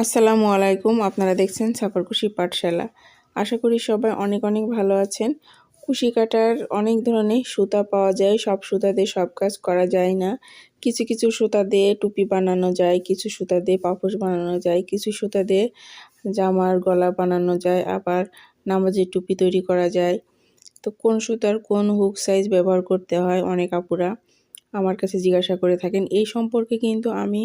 আসসালামু আলাইকুম, আপনারা দেখছেন ছাপারকুশি পাঠশালা। আশা করি সবাই অনেক অনেক ভালো আছেন। কুশি কাটার অনেক ধরনের সুতা পাওয়া যায়, সব সুতা দিয়ে সব কাজ করা যায় না। কিছু কিছু সুতা দিয়ে টুপি বানানো যায়, কিছু সুতা দিয়ে পাপোশ বানানো যায়, কিছু সুতা দিয়ে জামার গলা বানানো যায়, আবার নামাজের টুপি তৈরি করা যায়। তো কোন সুতার কোন হুক সাইজ ব্যবহার করতে হয় অনেক আপুরা আমার কাছে জিজ্ঞাসা করে থাকেন। এই সম্পর্কে কিন্তু আমি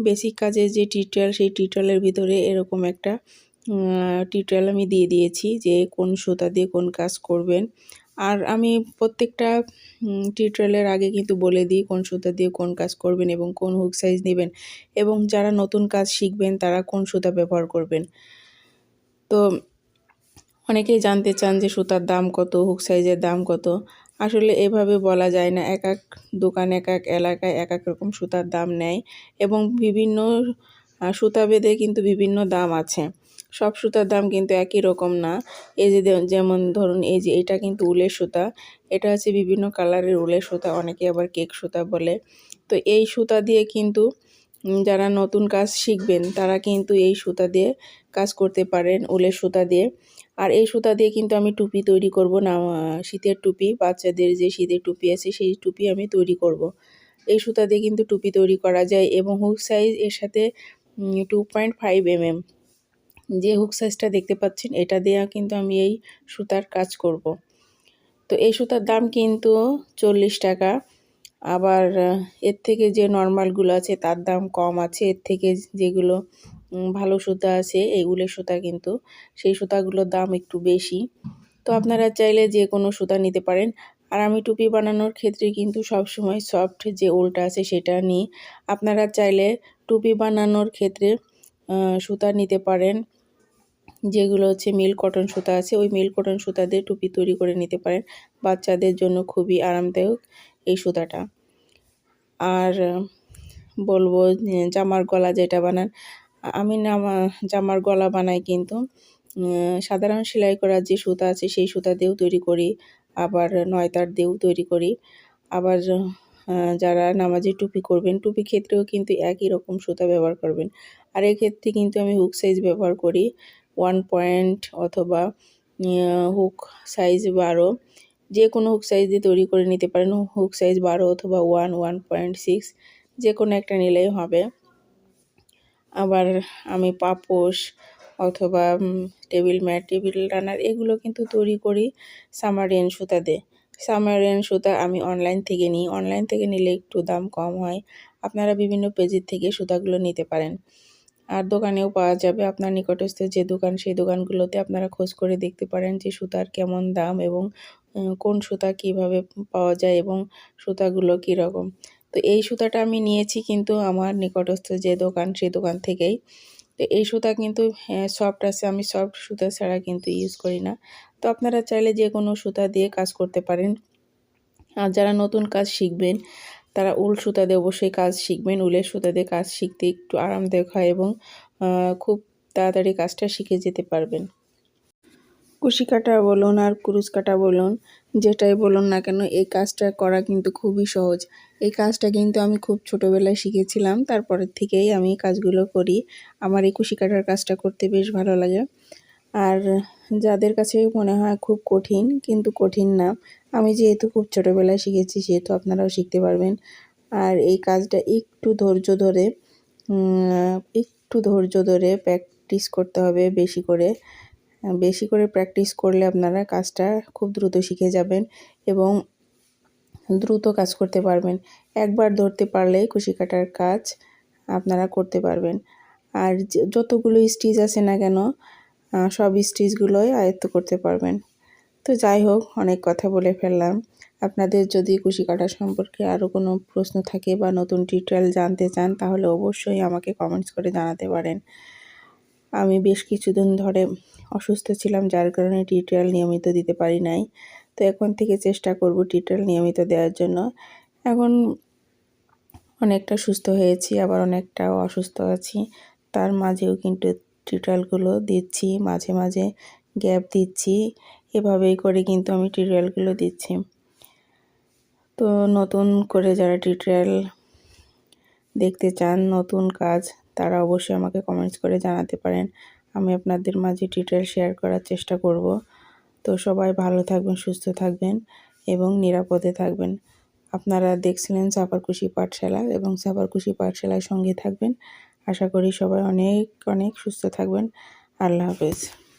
বেসিক কাজের যে টিউটোরিয়াল সেই টিউটোরিয়ালের ভিতরে এরকম একটা টিউটোরিয়াল আমি দিয়ে দিয়েছি যে কোন সুতা দিয়ে কোন কাজ করবেন। আর আমি প্রত্যেকটা টিউটোরিয়ালের আগে কিন্তু বলে দিই কোন সুতা দিয়ে কোন কাজ করবেন এবং কোন হুক সাইজ নেবেন এবং যারা নতুন কাজ শিখবেন তারা কোন সুতা ব্যবহার করবেন। তো অনেকেই জানতে চান যে সুতার দাম কত হুক সাইজের দাম কত। আসলে এভাবে বলা যায় না। এক এক দোকান, এক এক এলাকায় এক এক রকম সুতার দাম নেয় এবং বিভিন্ন সুতা বেঁধে কিন্তু বিভিন্ন দাম আছে। সব সুতার দাম কিন্তু একই রকম না। এই যে যেমন ধরুন এই যে এটা কিন্তু উলের সুতা, এটা হচ্ছে বিভিন্ন কালারের উলের সুতা, অনেকে আবার কেক সুতা বলে। তো এই সুতা দিয়ে কিন্তু যারা নতুন কাজ শিখবেন, তারা কিন্তু এই সুতা দিয়ে কাজ করতে পারেন উলের সুতা দিয়ে। আর এই সুতা দিয়ে কিন্তু আমি টুপি তৈরি করব না শীতের টুপি, বাচ্চাদের যে শীতের টুপি আছে সেই টুপি আমি তৈরি করব। এই সুতা দিয়ে কিন্তু টুপি তৈরি করা যায় এবং হুক সাইজ এর সাথে টু পয়েন্ট ফাইভ এমএম যে হুক সাইজটা দেখতে পাচ্ছেন এটা দিয়ে কিন্তু আমি এই সুতার কাজ করব। তো এই সুতার দাম কিন্তু চল্লিশ টাকা আবার এর থেকে যে নর্মালগুলো আছে তার দাম কম আছে এর থেকে যেগুলো ভালো সুতা আছে, এই উলের সুতা কিন্তু। সেই সুতাগুলোর দাম একটু বেশি। তো আপনারা চাইলে যে কোনো সুতা নিতে পারেন। আর আমি টুপি বানানোর ক্ষেত্রে কিন্তু সব সময় সফট যে উলটা আছে সেটা নিই। আপনারা চাইলে টুপি বানানোর ক্ষেত্রে সুতা নিতে পারেন। যেগুলো হচ্ছে মিল কটন সুতা আছে, ওই মিল কটন সুতা দিয়ে টুপি তৈরি করে নিতে পারেন। বাচ্চাদের জন্য খুবই আরামদায়ক এই সুতাটা। আর বলব জামার গলা যেটা বানান আমি নামা, জামার গলা বানাই কিন্তু সাধারণ সেলাই করার যে সুতা আছে সেই সুতা দিয়েও তৈরি করি, আবার নয়তার দিয়েও তৈরি করি। আবার যারা নামাজি টুপি করবেন, টুপি ক্ষেত্রেও কিন্তু একই রকম সুতা ব্যবহার করবেন। আর এক্ষেত্রে কিন্তু আমি হুক সাইজ ব্যবহার করি, ওয়ান পয়েন্ট অথবা হুক সাইজ বারো। যে কোনো হুক সাইজ দিয়ে তৈরি করে নিতে পারেন, হুক সাইজ বারো অথবা ওয়ান ওয়ান পয়েন্ট সিক্স যে কোনো একটা নিলেই হবে। আবার আমি পাপোশ অথবা টেবিল ম্যাট, টেবিল রানার এগুলো কিন্তু তৈরি করি সামারিয়ান সুতা দিয়ে সামারিয়ান সুতা আমি অনলাইন থেকে নিই। অনলাইন থেকে নিলে একটু দাম কম হয়। আপনারা বিভিন্ন পেজের থেকে সুতাগুলো নিতে পারেন। আর দোকানেও পাওয়া যাবে। আপনার নিকটস্থ যে দোকান, সেই দোকানগুলোতে আপনারা খোঁজ করে দেখতে পারেন যে সুতার কেমন দাম এবং কোন সুতা কীভাবে পাওয়া যায় এবং সুতাগুলো কীরকম। তো এই সুতাটা আমি নিয়েছি কিন্তু আমার নিকটস্থ যে দোকান, সেই দোকান থেকেই। তো এই সুতা কিন্তু সফট আছে, আমি সফট সুতা ছাড়া কিন্তু ইউজ করি না। তো আপনারা চাইলে যে কোনো সুতা দিয়ে কাজ করতে পারেন। আর যারা নতুন কাজ শিখবেন, তারা উল সুতা দিয়ে অবশ্যই কাজ শিখবেন। উলের সুতা দিয়ে কাজ শিখতে একটু আরামদায়ক হয় এবং খুব তাড়াতাড়ি কাজটা শিখে যেতে পারবেন। কুশি কাটা বলুন আর কুরুশ কাটা বলুন, যেটাই বলুন না কেন, এই কাজটা করা কিন্তু খুবই সহজ। এই কাজটা কিন্তু আমি খুব ছোটোবেলায় শিখেছিলাম তারপরের থেকেই আমি কাজগুলো করি। আমার এই কুশি কাটার কাজটা করতে বেশ ভালো লাগে। আর যাদের কাছে মনে হয় খুব কঠিন, কিন্তু কঠিন না, আমি যেহেতু খুব ছোটোবেলায় শিখেছি, সেহেতু আপনারাও শিখতে পারবেন। আর এই কাজটা একটু ধৈর্য ধরে একটু ধৈর্য ধরে প্র্যাকটিস করতে হবে বেশি করে। বেশি করে প্র্যাকটিস করলে আপনারা কাজটা খুব দ্রুত শিখে যাবেন এবং দ্রুত কাজ করতে পারবেন। একবার ধরতে পারলেই কুশি কাটার কাজ আপনারা করতে পারবেন। আর যতগুলো স্টিচ আছে না কেন সব স্টিচগুলোই আয়ত্ত করতে পারবেন। তো যাই হোক, অনেক কথা বলে ফেললাম। আপনাদের যদি কুশি কাটা সম্পর্কে আরও কোনো প্রশ্ন থাকে বা নতুন টিউটোরিয়াল জানতে চান, তাহলে অবশ্যই আমাকে কমেন্টস করে জানাতে পারেন। আমি বেশ কিছুদিন ধরে অসুস্থ ছিলাম, যার কারণে টিউটোরিয়াল নিয়মিত দিতে পারি নাই। তো এখন থেকে চেষ্টা করব টিউটোরিয়াল নিয়মিত দেওয়ার জন্য। এখন অনেকটা সুস্থ হয়েছি, আবার অনেকটাও অসুস্থ আছি। তার মাঝেও কিন্তু টিউটোরিয়ালগুলো দিচ্ছি, মাঝে মাঝে গ্যাপ দিচ্ছি। এভাবেই করে কিন্তু আমি টিউটোরিয়ালগুলো দিচ্ছি। তো নতুন করে যারা টিউটোরিয়াল দেখতে চান, নতুন কাজ তারা অবশ্যই আমাকে কমেন্টস করে জানাতে পারেন। আমি আপনাদের মাঝে ডিটেল শেয়ার করার চেষ্টা করব। তো সবাই ভালো থাকবেন, সুস্থ থাকবেন এবং নিরাপদে থাকবেন। আপনারা দেখছিলেন সাপারকুশি পাঠশালা এবং সাপারকুশি পাঠশালায় সঙ্গে থাকবেন। আশা করি সবাই অনেক অনেক সুস্থ থাকবেন। আল্লাহ হাফেজ।